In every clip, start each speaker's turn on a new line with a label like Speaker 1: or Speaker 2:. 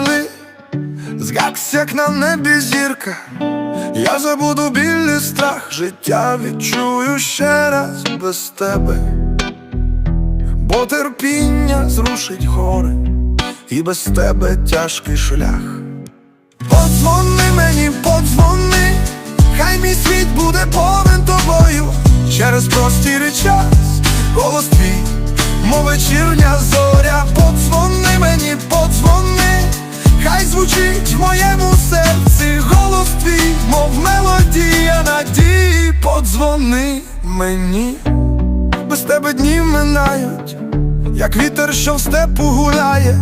Speaker 1: ли, згас, як на небі зірка. Я забуду біль і страх, життя відчую ще раз без тебе, бо терпіння зрушить гори, і без тебе тяжкий шлях. Подзвони мені, подзвони, хай мій світ буде повен тобою. Через простір час, голос твій, мов вечірня зоря, подзвони мені, подзвони, хай звучить в моєму серці голос твій, мов мелодія надії, подзвони мені, без тебе дні минають, як вітер, що в степу гуляє.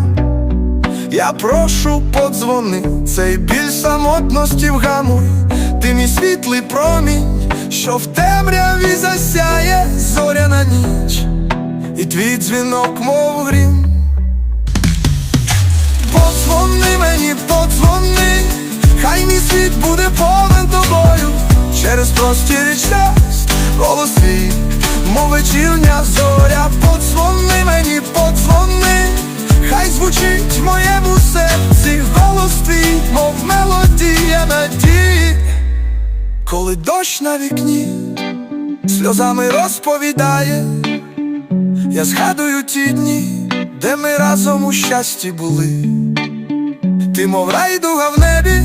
Speaker 1: Я прошу подзвони, цей біль самотності вгамуй, ти мій світлий промінь, що в темряві засяє зоряна ніч, і твій дзвінок, мов грім. Подзвони мені, подзвони, хай мій світ буде повен тобою, через простір час, голос твій, мов вечірня зоря, подзвони мені, подзвони, хай звучить в моєму серці голос твій, мов мелодія надії, коли дощ на вікні сльозами розповідає, я згадую ті дні, де ми разом у щасті були. Ти, мов райдуга в небі,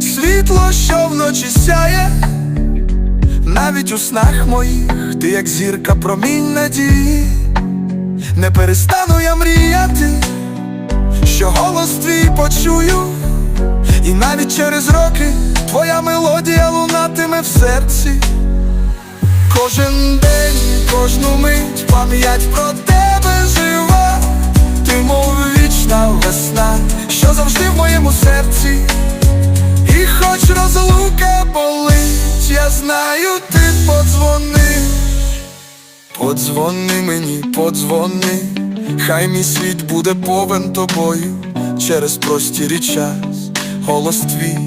Speaker 1: світло, що вночі сяє, навіть у снах моїх, ти як зірка промінь надії, не перестану я мріяти, що голос твій почую, і навіть через роки твоя мелодія лунатиме в серці. Кожен день, кожну мить пам'ять про тебе жива, ти мов вічна весна, що завжди в моєму серці. І хоч розлука болить, я знаю, ти подзвони. Подзвони мені, подзвони, хай мій світ буде повен тобою через простір час, голос твій,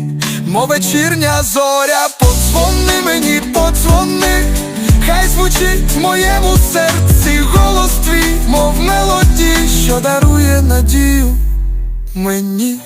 Speaker 1: мов вечірня зоря, подзвони мені, подзвони, хай звучить в моєму серці голос твій, мов мелодій, що дарує надію мені.